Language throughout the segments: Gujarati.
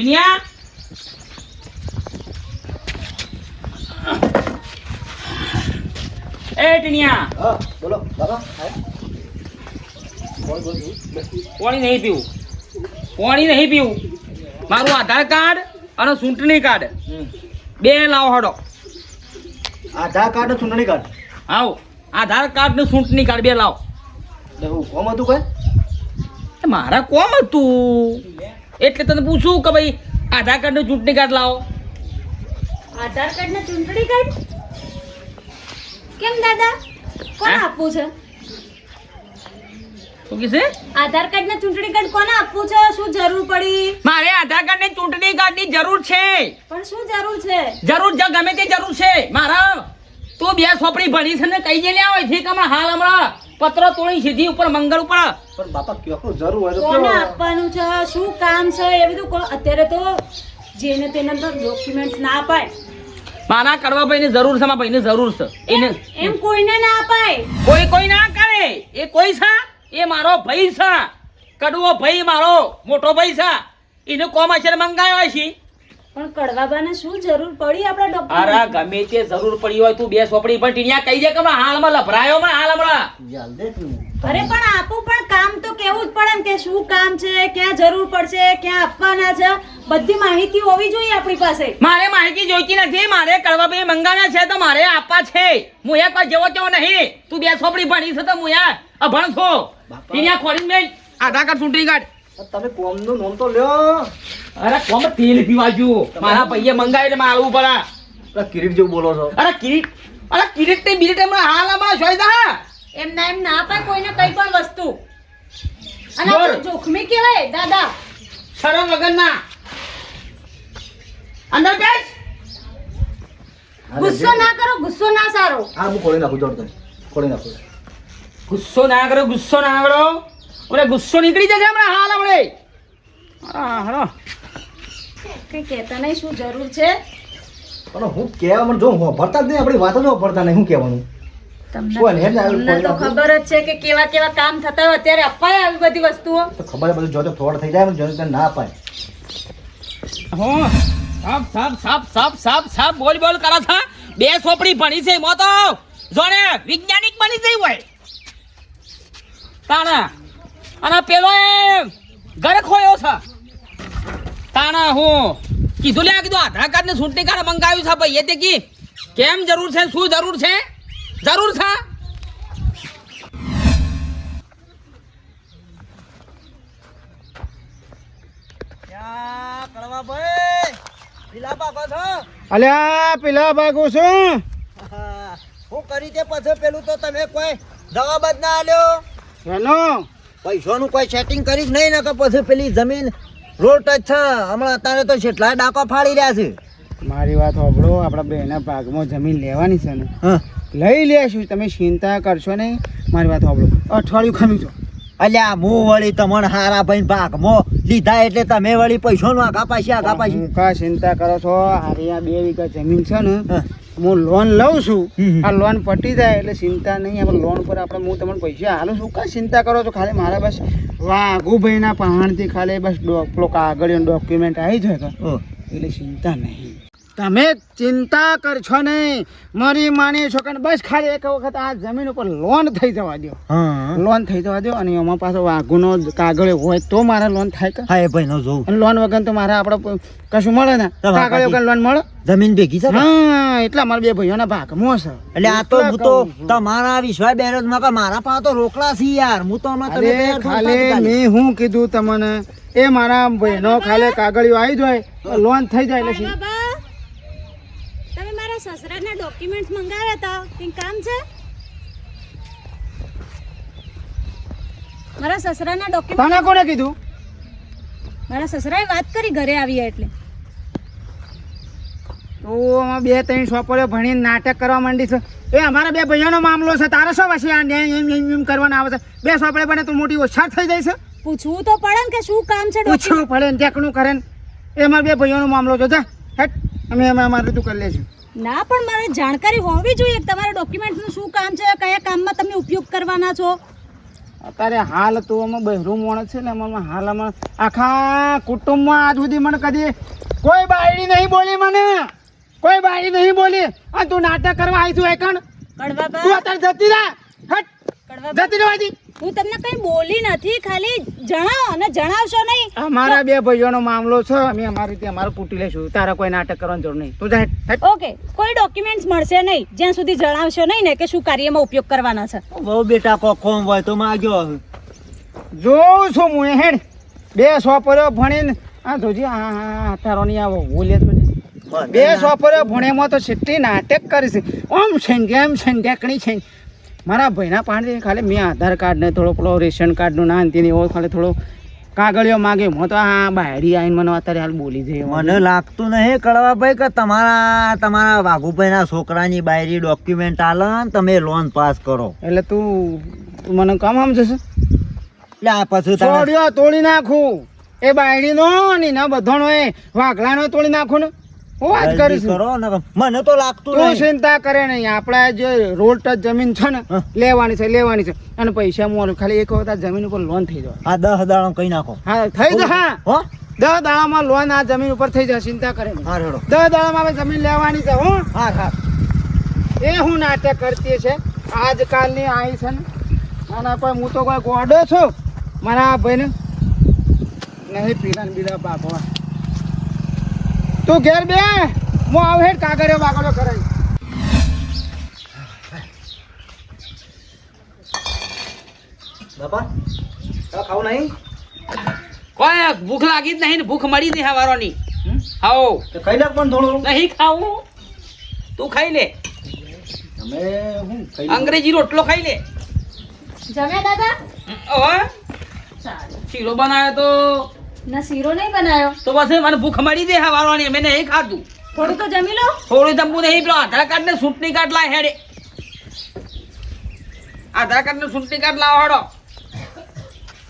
ટીનિયા એ ટીનિયા હા બોલો બાબા. પાણી નહીં પીવું. પાણી નહીં પીવું. મારું આધાર કાર્ડ અને ચૂંટણી કાર્ડ. બે લાવો હડો. આધાર કાર્ડ અને ચૂંટણી કાર્ડ? આવો. આધાર કાર્ડ ને ચૂંટણી કાર્ડ બે લાવો. કોમ હતું કઈ? મારા કોમ હતું. એટલે તને પૂછું કે ભાઈ આધાર કાર્ડ ને ચૂંટણી કાર્ડ લાવો. આધાર કાર્ડ ને ચૂંટણી કાર્ડ? કેમ દાદા? કોને આપવું છે? શું કીધે આધાર કાર્ડ ને ચૂંટણી કાર્ડ કોને આપવું છે? શું જરૂર પડી? મારે આધાર કાર્ડ ને ચૂંટણી કાર્ડની જરૂર છે. પણ શું જરૂર છે? જરૂર જ ગમે તે જરૂર છે. મારા તું બે સોપડી ભણી છે ને કઈ જે હોય છે કે હાલ હમણાં. પત્ર તોડી સીધી ઉપર મંગળ ઉપર. પણ બાપા કયો જરૂર હોય તો કોને આપવાનું છે? શું કામ છે? એ બધું કો- અત્યારે તો જેને તેને તો ડોક્યુમેન્ટ્સ ના અપાય. મારા કરવા ભાઈ ની જરૂર છે મારા ભાઈ ની જરૂર છે. એને એમ કોઈને ના અપાય. કોઈ કોઈ ના કરે. એ કોઈ છે? એ મારો ભાઈ છે. કડવો ભાઈ મારો મોટો ભાઈ છે. એને કોમ અસર મંગાયો છે પણ કડવાબાને શું જરૂર પડી આપણા અરે ગમે તે જરૂર પડી હોય તું બે સોપડી પણ ટીણિયા કહી દે કે માં હાલમાં લભરાયો માં હાલ હમણાં. દે તું. અરે પણ આપું પણ કામ તો કેવું જ પડે ને કે શું કામ છે ક્યાં જરૂર પડશે ક્યાં આપવાના છે. બધી માહિતી હોવી જોઈએ આપણી પાસે. મારે માહિતી જોઈતી નથી મારે કડવાભાઈ મંગાવ્યા છે તો મારે આપવા છે. હું એક વાર જેવો તેવો નહીં. તું બે સોપડી ભણી છે તો હું યાર અભણ છો. ટીણિયા ખોરીને મેલ આધાર કાર્ડ ચૂંટણી કાર્ડ. તમે કોમનું નામ તો લ્યો. અરે કોમ તેલ પીવા જો મારા ભાઈએ મંગાવ્યું મારે આવવું પડે. કિરીટ જેવું બોલો છો. અરે કિરીટ અરે કિરીટ તે બિરીટ હમણાં હાલ હમણાં જોઈતા એમ ના એમ ના અપાય કોઈને કઈ પણ વસ્તુ. અને જોર. આ તો જોખમી કહેવાય દાદા. શરમ વગરના. અંદર બેસ. ગુસ્સો ના કરો ગુસ્સો ના સારો. હા હું ખોલી નાખું જોડ તને ખોલી નાખું. ગુસ્સો ના કરો ગુસ્સો ના કરો. ઓલે ગુસ્સો નીકળી જશે હમણાં હાલ હમણે. હા કઈ કહેતા નહીં શું જરૂર છે? પણ હું કહેવા મને જો ભરતા જ નહીં આપણી વાતો જો ભરતા નહીં હું કહેવાનું? કોઈ નહીં, એટલે આવી તમને તો ખબર જ છે કે કેવા કેવા કામ થતા હોય અત્યારે અપાય આવી બધી વસ્તુઓ. તો ખબર બધું જોજો ફ્રોડ થઈ જાય ને ના અપાય. હો સાપ સાપ સાપ સાપ સાપ સાપ બોલ બોલ કરા છો બે સોપડી ભણી છે મો તો જોણે વૈજ્ઞાનિક બની જઈ હોય. તાણા? અને પેલો એ ઘર ખોયો છે. તાણા હું કીધું લે કીધું આધાર કાર્ડ ને ચૂંટણી કાર્ડ મંગાવ્યું છે ભાઈ. એ તે કી કેમ જરૂર છે? શું જરૂર છે? જરૂર છે? અલ્યા પેલા ભાગો છું? હું. કરી તે પછી પેલું તો તમે કોઈ જવાબ જ ના આલ્યો? એનો? પૈસાનું કોઈ સેટિંગ કરી જ નહીં ને કે પછી પેલી જમીન રોડ ટચ છે. હમણાં અત્યારે તો કેટલા ડાકા ફાડી રહ્યા છે. મારી વાત સાંભળો આપણા બેના ભાગમાં જમીન લેવાની છે ને. હા. લઈ લેશું તમે ચિંતા કરશો નહીં. મારી વાત સાંભળો. અઠવાડિયું ખમી છો. અલ્યા હું વળી તમને હારા ભાઈ ભાગમાં લીધા એટલે તમે વળી પૈસાનું આગા પાછી આગા પાછી. કા ચિંતા કરો છો હારી આ બે વીઘા જમીન છે ને હા. લોન લઉં છું. આ લોન પટી જાય એટલે ચિંતા નહીં. આપણે લોન પર આપણે હું તમને પૈસા હાલું છું. કાંઈ ચિંતા કરો છો? ખાલી મારા બસ વાઘુભાઈના પહાણથી ખાલી બસ પેલો કાગળ ડોક્યુમેન્ટ આવી જાય એટલે ચિંતા નહીં. તમે ચિંતા કરશો નહીં. મારી માની છો કે બસ ખાલી એક વખત આ જમીન ઉપર લોન થઈ જવા દો લોન થઈ જવા દો અને એમાં પાછો વાઘુનો કાગળ હોય તો મારે લોન થાય કે? હા એ ભાઈ નો જોઉં લોન વગર તો મારે આપણે કશું મળે ને? કાગળ વગર લોન મળે? જમીન ભેગી છે હા એટલા મારા બે ભાઈઓના ભાગમાં છે? એટલે આ તો હું તો. તમારા વિશ્વાસ બેરોજમાં કે મારા પાસે તો રોકડા છે યાર. હું તો હમણાં ખાલી મેં હું કીધું તમને એ મારા ભાઈનો ખાલી કાગળિયો આવી જાય લોન થઈ જાય એટલે સસરાના ડોક્યુમેન્ટ્સ મંગાવ્યા હતા કંઈ કામ છે? મારા સસરાના ડોક્યુમેન્ટ તને કોને કીધું? મારા સસરાએ વાત કરી ઘરે આવી એટલે. તો આમાં બે ત્રણ છોપરીઓ ભણીને નાટક કરવા માંડી છે. એ અમારા બે ભાઈઓનો મામલો છે. તારે શું પછી આ ન્યાય એમ એમ એમ કરવાના આવે છે? બે સોપડે બને તું મોટી ઓછા થઈ જાય છે. પૂછવું તો પડે ને કે શું કામ છે પૂછવું પડે ને ટેકનું કરે ને. એ અમારા બે ભાઈઓનો મામલો જો જા. હેટ. અમે અમે અમારે રીતું કરી લેશું. ના પણ મારે જાણકારી હોવી જોઈએ તમારા ડોક્યુમેન્ટ્સનું શું કામ છે કયા કામમાં તમે ઉપયોગ કરવાના છો? અત્યારે હાલ તો અમે બહેરું મોણ છે ને અમારમાં હાલ અમે આખા કુટુંબમાં આજ સુધી મને કદી કોઈ બાયડી નહીં બોલી મને. કોઈ બાયડી નહીં બોલી. અને તું નાટક કરવા આવી છું એકણ તું અત્યારે જતી રહે હટ. જતી રહેવાજી હું તમને કઈ બોલી નથી ખાલી જણાવો અને જણાવશો નહીં. અમારા બે ભાઈઓનો મામલો છે અમે અમારી રીતે અમારું કૂટી લઈશું. તારા કોઈ નાટક કરવાની જરૂર નહીં. તું. ઓકે કોઈ ડોક્યુમેન્ટ્સ મળશે નહીં. જ્યાં સુધી જણાવશો નહીં ને કે શું કાર્યમાં ઉપયોગ કરવાના છે. બહુ બેટા કોમ હોય તો માગ્યો જોઉં છું હું હેડ બે સોપર્યો ભણીને આ જોજી આ આ આ તારો આવો બોલે બે સોપર્યો ભણેમાં તો કેટલી નાટક કરીશ ઓમ છે એમ સંધ્યાકણી છે મારા ભાઈના પાણી ખાલી મેં આધાર કાર્ડ ને થોડો પેલો રેશન કાર્ડનું ના ને એવો ખાલી થોડો કાગળિયો માગે. હું તો આ બાયડી આવીને મને અત્યારે હાલ બોલી જાય મને લાગતું નહીં કળવાભાઈ કે તમારા તમારા વાઘુભાઈના છોકરાની બાયરી ડોક્યુમેન્ટ આલે ને તમે લોન પાસ કરો. એટલે તું મને કામ આમ જશે એટલે આ પછી તમે છોડ્યો તોડી નાખું. એ બાયડીનો ને ના બધાનો એ વાઘલાનો તોડી નાખું ને. હું વાત કરીશું કરીશ કરો ને મને તો લાગતું તું ચિંતા કરે નહીં. આપણે જે રોડ ટચ જમીન છે ને લેવાની છે લેવાની છે. અને પૈસા મોલ ખાલી એક વખત જમીન ઉપર લોન થઈ જાય આ દસ દાડો કઈ નાખો. હા થઈ જાય હા. દસ દાડામાં લોન આ જમીન ઉપર થઈ જાય ચિંતા કરે નહીં. દસ દાડામાં જમીન લેવાની છે હો. હા હા એ હું નાટક કરતી છે. આજકાલની આઈ છે ને અને કોઈ હું તો કોઈ ગોડો છું. મારા ભાઈને નહીં પીલા ને બીલા બાપવા તું ઘેર બે. હું આવ હેડ કાગળિયો બાગળિયો કરે બાપા ખાવું નહીં? કોઈ ભૂખ લાગી જ નહીં ને ભૂખ મળી નહીં હવારોની. હાઓ ખાઈ નાખ પણ થોડું. નહીં ખાવું. તું ખાઈ લે. તમે હું અંગ્રેજી રોટલો ખાઈ લે. જમ્યા દાદા? હવે શીરો બનાવ્યો તો ના શીરો નહીં બનાવ્યો તો બસ મને ભૂખ મળી દે હવારોની મેં નહીં ખાધું. થોડું તો જમી લો. થોડું તંબુ નહીં પેલો આધાર કાર્ડ ને ચૂંટણી કાર્ડ લાય હેડે. આધાર કાર્ડ ને ચૂંટણી કાર્ડ લાવો હેડો.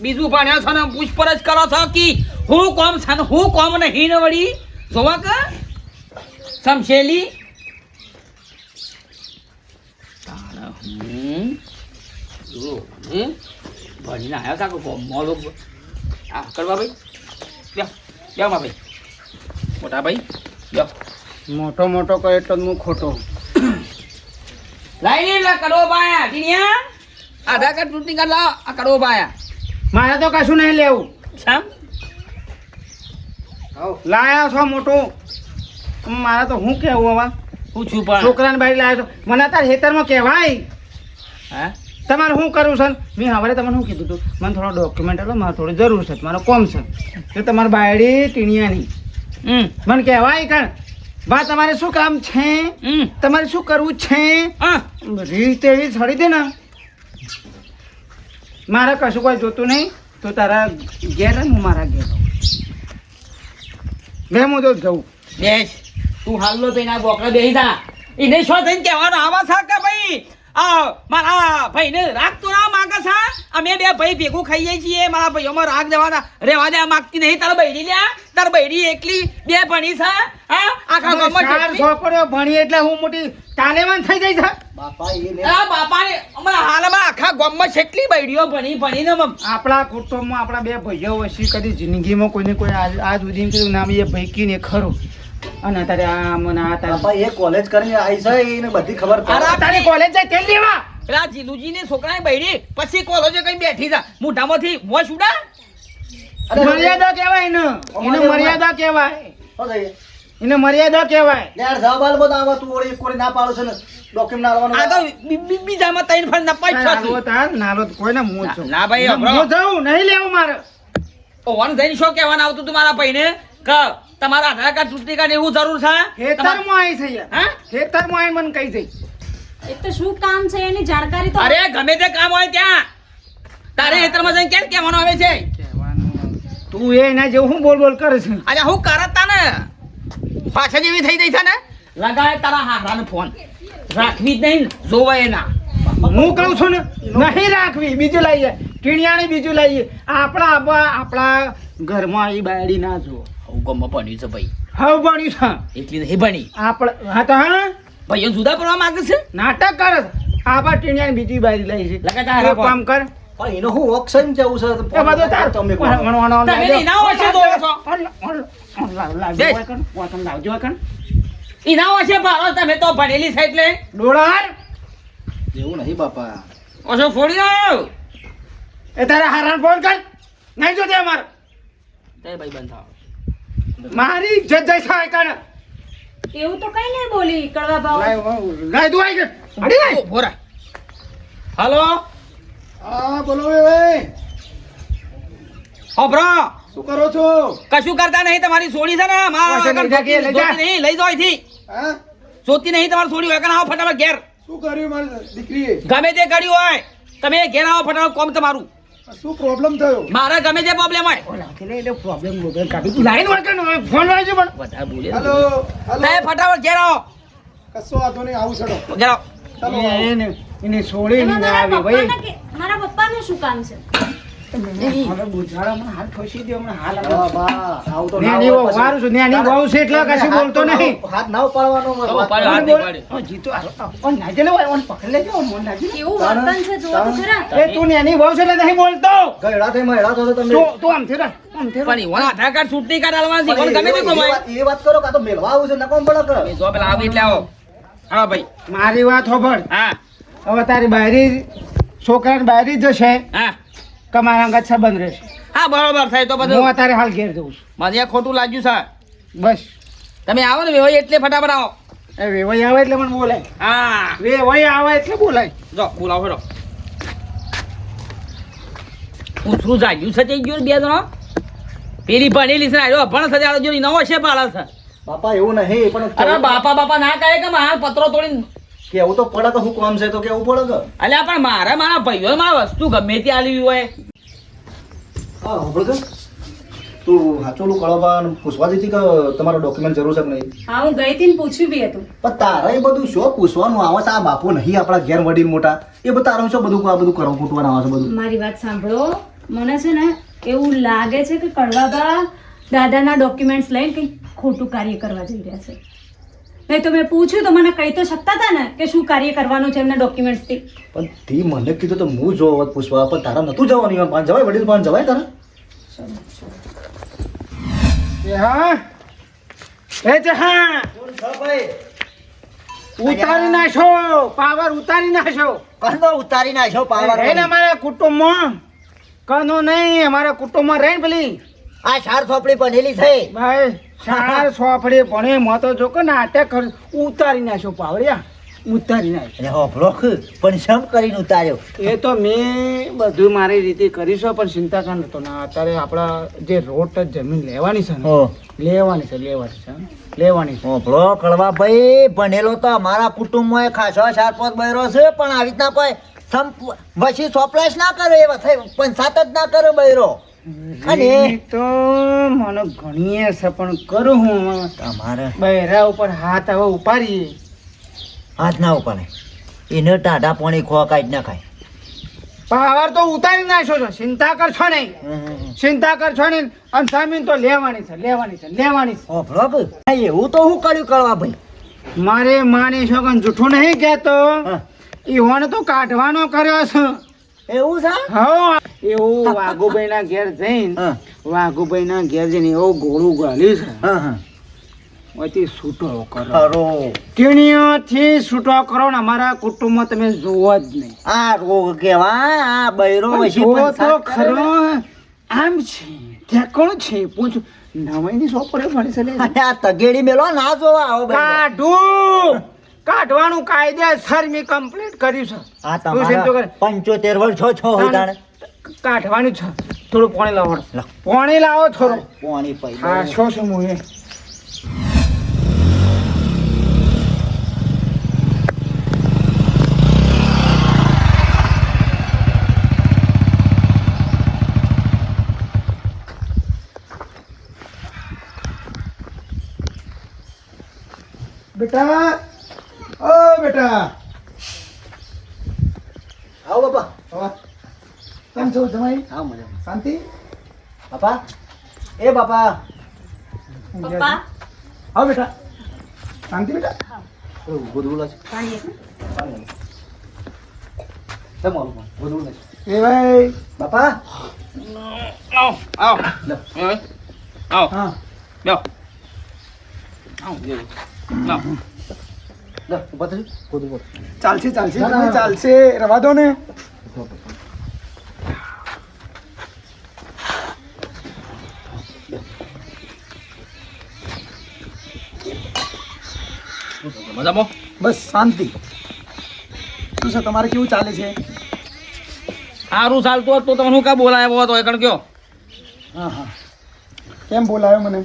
બીજું ભણ્યો છો ને પૂછપરછ કરો છો કે હું કોમ છે ને હું કોમ નહીં ને વળી? જોવા કે? સમશેલી? તારા હું? જો, હે? ભણીને આવ્યા તા કે મોડો આ કરવા ભાઈ. લ્યો ભાઈ. મોટા ભાઈ લ્યો. મોટો મોટો કરે એટલો હું ખોટો. લાઈ લે પાયા ટીનિયા આધાર કાર્ડ ચૂંટણી કાર્ડ લાવ આ કડવો બાયા મારે તો કશું નહીં લેવું. સામ. લાયા છો મોટું. મારે તો હું કેવું હવે? પૂછું પણ. છોકરાને બાઈ લાવ્યો છો. મને તાર હેતરમાં કહેવાય. હા? તમારે શું કરવું છે? મેં હવે તમને શું કીધું હતું? મને થોડો ડોક્યુમેન્ટ આલો મારે થોડી જરૂર છે મારો કોમ છે. તો તમારે બાયડી ટીણિયાની. હમ મને કહેવાય કણ બા તમારે શું કામ છે? હમ. તમારે શું કરવું છે? રીત એવી છડી દે ને. મારે કશું કોઈ જોતું નહીં. તો તારા ઘેર ને હું મારા ઘેર. બે હું તો જઉં. બેસ. તું હાલનો તો એના બોકડા બેસી જા. એને શું થઈને કહેવાનો આવા થા કે ભાઈ? આ મારા ભાઈને રાગ તો ના માગે છે. અમે બે ભાઈ ભેગું ખાઈએ છીએ. મારા ભાઈઓમાં રાગ દેવાના રેવા દે માગતી નહીં. તારા બૈરી લે તાર બૈરી એકલી બે ભણી છે. હા આખા ગામમાં ચાર છોકરીઓ ભણી એટલે હું મોટી તાલેવાન થઈ ગઈ છે બાપા એ લે. ને અમારા હાલમાં આખા ગામમાં કેટલી બૈરીઓ ભણી ભણીને આપણા કુટુંબમાં આપણા બે ભાઈઓ વચ્ચે કદી જિંદગીમાં કોઈને કોઈ આજ આજ સુધી નામ એ ભાઈ કીને ખરું. અને તારે આ મને આ તારે બાપા એ કોલેજ કરીને આવી છે એને બધી ખબર અરે પડે તારી કોલેજ જાય તેલ લેવા. પેલા જીલુજી ની છોકરાની બૈરી પછી કોલેજે કઈ બેઠી તા મોઢામાંથી મોં ઉડા. મર્યાદા કહેવાય ને એને મર્યાદા કહેવાય. એને મર્યાદા કહેવાય. યાર સવાલ બધો આવા તું ઓળી કોરી ના પાડો છે ને ડોક્યુમેન્ટ આ તો બીજામાં તૈન ફળ ના જ નાલો તાર નાલો તો કોઈને મોં ના- છું. ના ભાઈ, હું હમણાં. જાઉં નહીં લેવું મારે. ઓવન જઈને શું કહેવાનું આવતું તું મારા ભાઈને? કે. તમારા આધાર કાર્ડ ચૂંટણી કાર્ડ એવું જરૂર છે? ખેતરમાં આવી છે યાર. હા? ખેતરમાં આવીને મને કહી જઈ એ તો શું કામ છે? એની જાણકારી તો અરે ગમે તે કામ હોય ત્યાં. તારે ખેતરમાં જઈને કેમ કહેવાનું આવે છે? તું એ એના જેવું હું બોલ બોલ કરે છે? અરે હું કરતા ને પાછા જેવી થઈ ગઈ છે ને? લગાય તારા હારાનો ફોન. રાખવી જ નહીં જોવાય ના હું કહું છું ને નહીં રાખવી બીજું લઈએ ટીણિયાણી બીજું લઈએ આપણા આબા આપણા ઘરમાં આવી બાયડી ના જુઓ. ગમમાં ભણ્યું છે ભાઈ. હવે ભણ્યું છે એટલી નહીં ભણી. આપણે હા તો હા. ભાઈઓ જુદા પડવા માંગે છે? નાટક કરે આબા બીજી છે. લગાતાર કામ કર. પણ એનો હું ઓક્શન જવું છે બધું તાર તમે તમે લાવજો. વણ- વણ લાવજો કણ. વાતન હોય કણ. એના તમે તો ભણેલી છે એટલે. ડોળાર. એવું નહીં બાપા. ઓછો ફોડી દો એ તારે હારાન ફોન કર. નહીં જોતે અમાર. તે ભાઈ બંધ થાવ. મારી ઇજ્જત જઈ થાય કણ એવું તો કઈ નહીં બોલી કડવા ભાવ. લાય લાય દુઆઈ કે અડી લાય. ભોરા. હાલો? હા બોલો ભાઈ હોભરો શું કરો છો? કશું કરતા નહીં તમારી સોડી છે ને મારા નહીં લઈ જાવ અહીંથી. હા? જોતી નહીં તમારી સોડી હોય કે આવો ફટાફટ ઘેર. શું કર્યું મારી દીકરીએ? ગમે તે કર્યું હોય તમે ઘેર આવો ફટાફટ કોમ તમારું. શું પ્રોબ્લેમ થયો? મારા ગમે તે પ્રોબ્લેમ હોય. ઓલા એટલે પ્રોબ્લેમ પ્રોબ્લેમ કાઢી તું લાઈન વળકે ને ફોન છે પણ બધા બોલે હેલો હેલો તે ફટાફટ ઘેર આવો. કશો વાંધો નહીં આવું છડો. ઘેર આવો. ચાલો એને એને છોડી એમાં આવે ભાઈ. મારા પપ્પાનું શું કામ છે? મારી વાત હોભળ. હા. હવે તારી બાયરી છોકરા બાયરી જશે હા. કે મારા અંગત સંબંધ રહેશે. હા બરોબર થાય તો હું અત્યારે હાલ ઘેર જઉં છું. મને આ ખોટું લાગ્યું છે. બસ. તમે આવો ને વેવાઈ એટલે ફટાફટ આવો. એ વેવાઈ આવે એટલે મને બોલાય. હા. વેવાઈ આવે એટલે બોલાય. જો બોલાવો હેડો. હું શું જાગ્યું છે તે ગયું બે જણો? પેલી ભણેલી છે આયો ભણ છે આલો જો નવો છે પાળા છે. બાપા એવું નહીં પણ અરે બાપા બાપા ના કહે કે મારા પત્રો તોડીને કેવું તો પડે તો હું કોમ છે તો કેવું પડે કે? અલ્યા પણ મારે મારા ભાઈઓ મારા વસ્તુ ગમે તે આલવી હોય. હા હોભળ કે તું હાચોલું કળવાન પૂછવા દીધી કે તમારો ડોક્યુમેન્ટ જરૂર છે કે નહીં? હા હું ગઈ હતી પૂછ્યું બી હતું. પણ તારે એ બધું શું પૂછવાનું આવે છે? આ બાપુ નહીં આપણા ઘેર વડીલ મોટા. એ બધા તારું શું બધું આ બધું કરવું કૂટવાનું આવે છે બધું? મારી વાત સાંભળો. મને છે ને એવું લાગે છે કે કડવાબા દાદાના ડોક્યુમેન્ટ્સ લઈને કંઈક ખોટું કાર્ય કરવા જઈ રહ્યા છે. નહીં તો મેં પૂછ્યું તો મને કહી તો શકતા હતા ને કે શું કાર્ય કરવાનું છે એમના ડોક્યુમેન્ટ્સથી પણ તે મને કીધું તો હું જો હોત પૂછવા પણ તારા નતું જવાનું એમાં પાન જવાય વડીલ પાન જવાય તારા? એ હા એ જ હા ઉતારી નાખો પાવર ઉતારી નાખો કંદો ઉતારી નાખો પાવર એને અમારા કુટુંબમાં. કનો નહીં અમારા કુટુંબમાં રહે પેલી. આ ચાર સોપડી બનેલી છે. ભાઈ ચાર સોપડી ભણે મો તો જો કે નાટક કર ઉતારી નાખ્યો પાવડિયા ઉતારી નાખ્યો. કે, પણ શમ કરીને ઉતાર્યો? એ તો મેં બધું મારી રીતે કરીશું પણ ચિંતા કર નતો. ના અત્યારે આપણા જે રોટ જમીન લેવાની છે ને લેવાની છે લેવાની છે લેવાની છે. હોભળો કળવા ભાઈ ભણેલો તો અમારા કુટુંબમાં ખાસો ચાર પાંચ બહેરો છે પણ આવી રીતના કોઈ સંપ વસી સોપલાશ ના કરો એવા થઈ સાત જ ના કરો બૈરો અને તો મને ઘણીએ છે પણ કરું હું તમારે? બહેરા ઉપર હાથ હવે ઉપાડીએ. હાથ ના ઉપાડે. એને ટાઢા પાણી ખો ના ખાય પાવર તો ઉતારી નાખ્યો છો. ચિંતા કરશો નહીં. ચિંતા કરશો નહીં. અને જમીન તો લેવાની છે લેવાની છે લેવાની છે. ઓફરો એવું તો હું કર્યું કરવા ભાઈ. મારે માની છો કે જૂઠું નહીં કહેતો. હા. હોને તો કાઢવાનો કર્યો છે. એવું છે? હા. એવું વાઘુભાઈ ના ઘેર જઈને વાઘુભાઈ ના ઘેર જઈને એવું ગોળું ગાલ્યું છે. હા હા. ઓથી છૂટો કરો. ટીણીઓથી છૂટો કરો ને અમારા કુટુંબમાં તમે જોવો જ નહીં. આ રોગ કેવા આ બૈરો જોવો તો ખરો. આમ છે ત્યાં કોણ છે? પૂછું. નવાઈની સોપરે ભણી છે. આ તગેડી મેલો ના જોવા આવો. કાઢું. કાઢવાનું કાયદેસર મેં કમ્પ્લીટ કર્યું છે. આ તમારા પંચોતેર વર્ષ છો છો હોય તાણે કાઢવાનું છે. થોડું પાણી લાવો. પાણી લાવો થોડું. પાણી પી. હા શું શું હું બેટા ઓ બેટા આવો બાપા કેમ છો જમાઈ હા મજા શાંતિ બાપા એ બાપા પપ્પા આવો બેટા શાંતિ બેટા હા ઊભો દુલા છે પાણી એક. કેમ આવું પણ? વધુ નહીં. એ ભાઈ બાપા આવો આવો લે. એ ભાઈ, આવો હા બેહો. આવો, બેહો. આવો. લે, ઊભા થજો. ગોદડું પર. ચાલશે ચાલશે તમે ચાલશે. રવા દો ને. મજામાં? બસ શાંતિ. શું છે તમારે કેવું ચાલે છે? સારું ચાલતું હોત તો તમે શું કા બોલાયો હતો એ કણ કયો? હા હા. કેમ બોલાયો મને?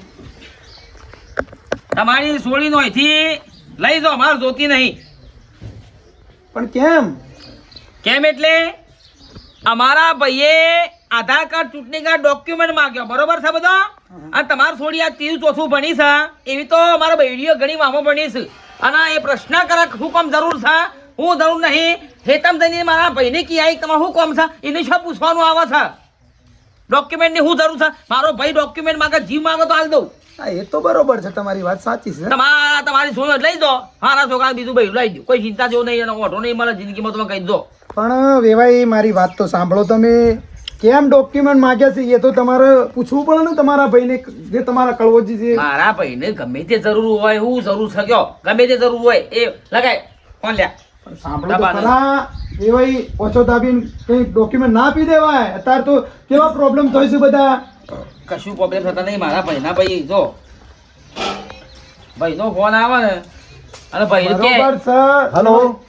તમારી સોળી નો અહીંથી લઈ જાઓ માર જોતી નહીં. પણ કેમ? કેમ એટલે? અમારા ભાઈએ આધાર કાર્ડ ચૂંટણી કાર્ડ ડોક્યુમેન્ટ માંગ્યો બરોબર છે બધો? અને તમારે છોડી આ ત્રીજું ચોથું ભણી છે એવી તો મારા બૈડીઓ ઘણી વામો ભણી છે અને એ પ્રશ્ન કરે શું કામ જરૂર છે? હું જરૂર નહીં. હેતમ થઈને મારા ભાઈને કી આવી તમારે શું કામ છે? એને શું પૂછવાનું આવે છે? ડોક્યુમેન્ટની શું જરૂર છે? મારો ભાઈ ડોક્યુમેન્ટ માંગે જીવ માંગો તો હાલ દઉં. હા એ તો બરોબર છે તમારી વાત સાચી છે. તમારા તમારી સોનો લઈ દો. મારા છોકરા બીજું ભાઈ લઈ દો. કોઈ ચિંતા જેવું નહીં એનો ઓઢો નહીં મળે જિંદગીમાં તમે કહી દો. પણ વેવાઈ મારી વાત તો સાંભળો તમે. કેમ ડોક્યુમેન્ટ માંગ્યા છે એ તો તમારે પૂછવું પડે ને તમારા ભાઈને જે તમારા કળવોજી છે. મારા ભાઈને ગમે તે જરૂર હોય હું જરૂર શક્યો ગમે તે જરૂર હોય એ લગાય. કોણ લ્યા. સાંભળો તો ખરા. વેવાઈ ઓછો દાબીને કઈ ડોક્યુમેન્ટ ના આપી દેવાય. અત્યારે તો કેવા પ્રોબ્લેમ થાય છે બધા? કશું પ્રોબ્લેમ થતા નહીં. મારા ભાઈના ભાઈ જો. ભાઈનો ફોન આવે ને અને ભાઈ કે હેલો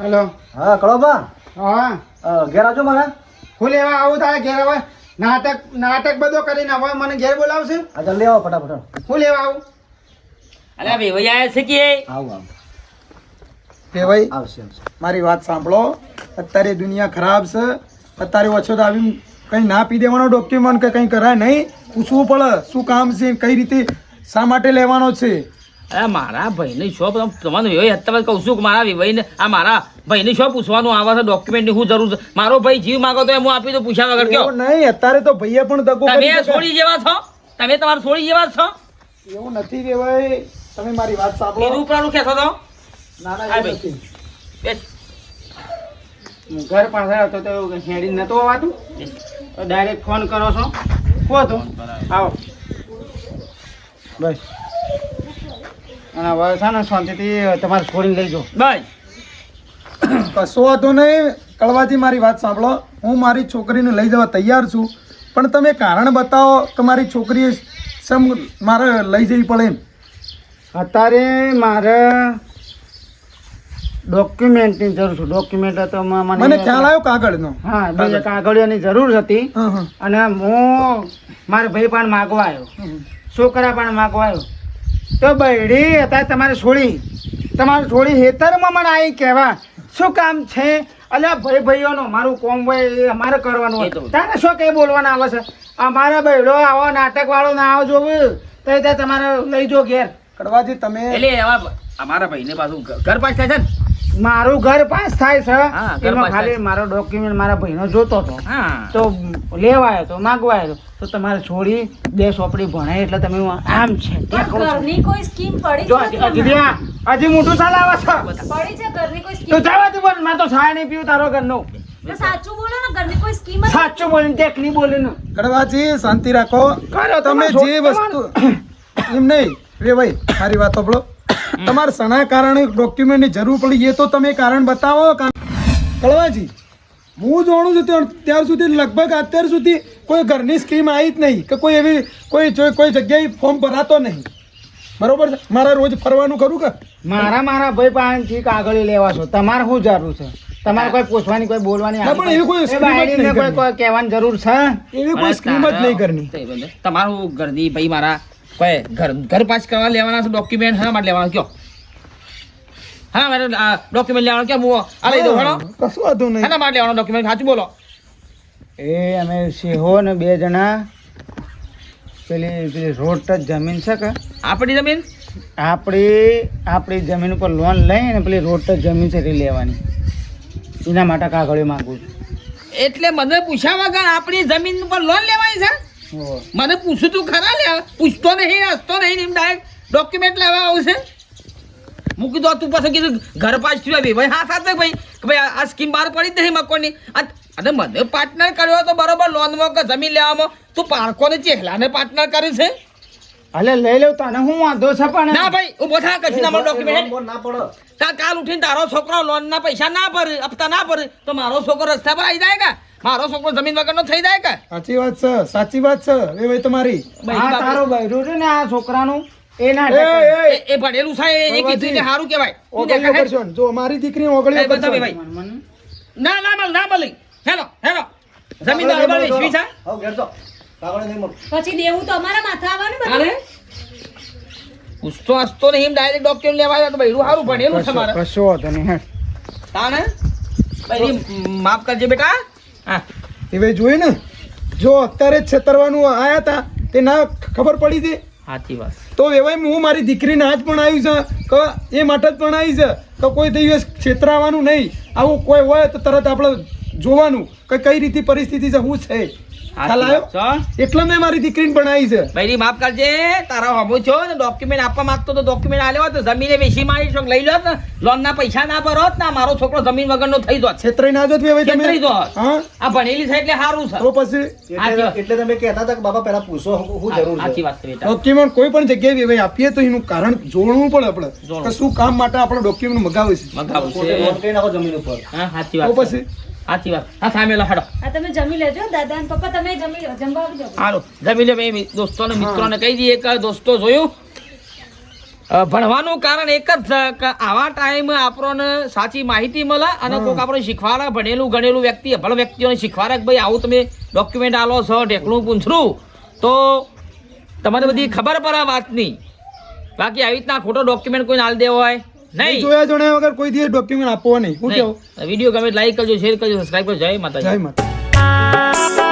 હેલો હા કળોબા. હા. અ, ઘેર આવજો મારા. હું લેવા આવું તારે ઘેર આવે? નાટક નાટક બધો કરીને હવે મને ઘેર બોલાવશે? જલ્દી આવો ફટાફટ. હું લેવા આવું? અરે ભાઈ ભાઈ આયા છે કે? આવું આવું. વેવાઈ આવશે આવશે. મારી વાત સાંભળો. અત્યારે દુનિયા ખરાબ છે. અત્યારે ઓછો આવી કંઈ ના પી દેવાનો ડોક્યુમેન્ટ કે કંઈ કરાય નહીં. પૂછવું પડે શું કામ છે કઈ રીતે શા માટે લેવાનો છે? અરે મારા ભાઈને શો તમારું એવી અત્યારે કહું છું કે મારા ભાઈને આ મારા ભાઈને શો પૂછવાનું આવે છે ડોક્યુમેન્ટની શું જરૂર છે? મારો ભાઈ જીવ માંગો તો હું આપી દઉં પૂછ્યા વગર કયો? નહીં અત્યારે તો ભાઈએ પણ દગો તમે છોડી જેવા છો? તમે તમારે છોડી જેવા છો? એવું નથી વેવાઈ તમે મારી વાત સાંભળો. ઉપરાનું કહેતો તો? ઘર પાસે હતો તો હેડી નતો આવતું ડાયરેક્ટ ફોન કરો છો. કહો તો. આવો. બસ. અને હવે છે ને શાંતિથી તમારે છોડીને લઈ જાઓ. બસ. કશો વાંધો નહીં. કળવાજી મારી વાત સાંભળો. હું મારી છોકરીને લઈ જવા તૈયાર છું. પણ તમે કારણ બતાવો કે મારી છોકરીએ સમ મારે લઈ જવી પડે એમ. અત્યારે મારે ડોક્યુમેન્ટની જરૂર છે. ડોક્યુમેન્ટ તો મને ખ્યાલ આવ્યો કાગળનો. હા બે કાગળિયાની જરૂર હતી. અને હું મારા ભાઈ પણ માગવા આવ્યો છોકરા પણ માગવા આવ્યો તો બૈડી અત્યારે તમારે છોડી. તમારે છોડી હેતરમાં મને આવી કહેવા. શું કામ છે? અલ્યા ભાઈ ભાઈઓનો મારું કોમ હોય એ અમારે કરવાનું હતું. તારે શું કઈ બોલવાના આવે છે? અમારા બૈડો આવો નાટક વાળો ના આવો જોવું. તો એ ત્યાં તમારે લઈ જો ઘેર. કડવાજી તમે એટલે એવા અમારા ભાઈને પાછું ઘર પાછ થાય છે ને? મારું ઘર પાસ થાય છે. એમાં ખાલી મારો ડોક્યુમેન્ટ મારા ભાઈનો જોતો હતો. તો લેવાયો આવ્યો તો માગવા તો. તમારે છોડી બે સોપડી ભણાય એટલે તમે આમ છે. ઘરની કોઈ સ્કીમ પડી જો હજી મોટું સાલ આવે છે. પડી છે ઘરની કોઈ તું જવા દે બોલ મેં તો સાય નહીં પીવું તારો ઘરનું. સાચું બોલો ને ઘરની કોઈ સ્કીમ સાચું બોલીને ટેકની બોલીને. કડવાજી શાંતિ રાખો. કરો, તમે જે વસ્તુ એમ નહીં. રે ભાઈ સારી વાત સાંભળો. તમારે સણા કારણે ડોક્યુમેન્ટની જરૂર પડી એ તો તમે કારણ બતાવો કળવાજી હું જાણું છું ત્યાર સુધી લગભગ અત્યાર સુધી કોઈ ઘરની સ્કીમ આવી જ નહીં કે કોઈ એવી કોઈ કોઈ જગ્યાએ ફોર્મ ભરાતો નહીં. બરોબર છે? મારા રોજ ફરવાનું ખરું કે? મારા મારા ભાઈ પાસેથી કાગળ લેવા છો. તમારે શું જરૂર છે? તમારે કોઈ પૂછવાની કોઈ બોલવાની પણ એવી કોઈ સ્કીમ કોઈ કહેવાની જરૂર છે? એવી કોઈ સ્કીમ જ નહીં કરની તમારું ઘરની ભાઈ મારા કોઈ ઘર ઘર પાસ કરવા લેવાના છે ડોક્યુમેન્ટ હા માટે લેવાના? કયો? હા મારે ડોક્યુમેન્ટ લેવાનું. કેમ હું આ લઈ દઉં હણો કશું વાંધો નહીં. શાના માટે લેવાનો ડોક્યુમેન્ટ સાચું બોલો. એ અમે સિંહો ને બે જણા પેલી પેલી રોડ ટચ જમીન છે કે? આપણી જમીન? આપણી આપણી જમીન ઉપર લોન લઈને પેલી રોડ ટચ જમીન છે તે લેવાની. એના માટે કાગળિયો માગું છું. એટલે મને પૂછ્યા વગર આપણી જમીન ઉપર લોન લેવાની છે. મને પૂછું તું ખરા લે પૂછતો નહીં હસતો નહીં એમ ડાયરેક્ટ ડોક્યુમેન્ટ લેવા આવશે? મૂકી દો તું પાછું કીધું ઘર પાછ થયું બે ભાઈ હા સાથે ભાઈ. કે ભાઈ આ- સ્કીમ બહાર પડી જ નહીં મકોની. અને મને પાર્ટનર કર્યો તો બરોબર લોનમાં કે જમીન લેવામાં? તું પારકોને ચેહલાને પાર્ટનર કર્યું છે? અલે લઈ લઉં તને હું વાંધો છે પણ ના ભાઈ ઊભો થા કશું ના ડોક્યુમેન્ટ ના પડો. તાર કાલ ઉઠીને તારો છોકરો લોન ના પૈસા ના ભરે હપ્તા ના ભરે તો મારો છોકરો રસ્તા પર આવી જાય કે? મારો છોકરો જમીન વગરનો થઈ જાય કે? સાચી વાત છે સાચી વાત છે. એ ભાઈ તમારી. આ તારો બૈરું છે ને આ છોકરાનું. એ ના એ એ એ- એ ભણેલું છે એ- એ કીધું એટલે સારું કહેવાય. તું ઓગળીઓ કરશો જો મારી દીકરી ઓગળીઓ કરશો. ભાઈ. મન મન. ના ના મળ ના મળી હેલો હેલો. જમીન બરાબર વેચવી છે? હવે ઘેર જાઓ. કાગળ નહીં મળે પછી દેવું તો અમારા માથે આવવાનું બધું. પૂછતો હસતો નહીં ડાયરેક્ટ ડોક્યુમેન્ટ લેવા આવ્યો તો ભાઈ સારું ભણેલું છે મારે. કશો વાંધો નહીં તાણે? ભાઈ માફ કરજે બેટા. હા. એ ભાઈ જોયું ને? જો અત્યારે જ છેતરવાનું આયા હતા તે ના ખબર પડી હતી સાચી વાત. તો એવાય હું મારી દીકરીને આજ પણ આવ્યું છે કે એ માટે જ પણ આવી છે કે કોઈ દિવસ છેતરાવાનું નહીં. આવું કોઈ હોય તો તરત આપણે જોવાનું કે કઈ રીતે પરિસ્થિતિ છે શું છે. એટલે મેં મારી દીકરીને પણ છે. ભાઈ માફ કરજે તારા હમું છો ને ડોક્યુમેન્ટ આપવા માંગતો તો ડોક્યુમેન્ટ આલ્યો તો જમીને વેચી મારી છો લઈ લો ને. લોન ના પૈસા ના ભરો હોત મારો છોકરો જમીન વગરનો થઈ જોત છેતરાઈ ના જો તમે? જોત. હા? આ ભણેલી છે એટલે સારું છે. તો પછી? એટલે તમે કહેતા હતા કે બાબા પહેલા પૂછો શું જરૂર સાચી વાત છે ડોક્યુમેન્ટ કોઈ પણ જગ્યાએ ભાઈ આપીએ તો એનું કારણ જોડવું પડે આપણે. કે શું કામ માટે આપણે ડોક્યુમેન્ટ મગાવીશું છે? મગાવું પોતે છે. લોન કરી નાખો જમીન ઉપર. હા સાચી વાત પછી? સાચી વાત. હા સામે લો હેડો આ તમે જમી લેજો દાદા અને પપ્પા તમે જમી લો જમવા આવજો. હાલો જમી લે મેં દોસ્તોને મિત્રોને કહી દઈએ કે દોસ્તો જોયું? ભણવાનું કારણ એક જ કે આવા ટાઈમ આપણને સાચી માહિતી મળે અને કોઈક આપણે શીખવાડે. ભણેલું ગણેલું વ્યક્તિ અભણ વ્યક્તિઓને શીખવાડે કે ભાઈ આવું તમે ડોક્યુમેન્ટ આલો છો ઢેકણું પૂંછરું તો તમારે બધી ખબર પડે વાતની. બાકી આવી રીતના ખોટો ડોક્યુમેન્ટ કોઈ નાલ દેવો હોય? નહીં. જોયા જોણ્યા વગર કોઈ દિવસ ડોક્યુમેન્ટ આપવો નહીં. હું કેવું વીડિયો ગમે લાઈક કરજો શેર કરજો સબસ્ક્રાઈબ કરજો. જય માતા જય માતા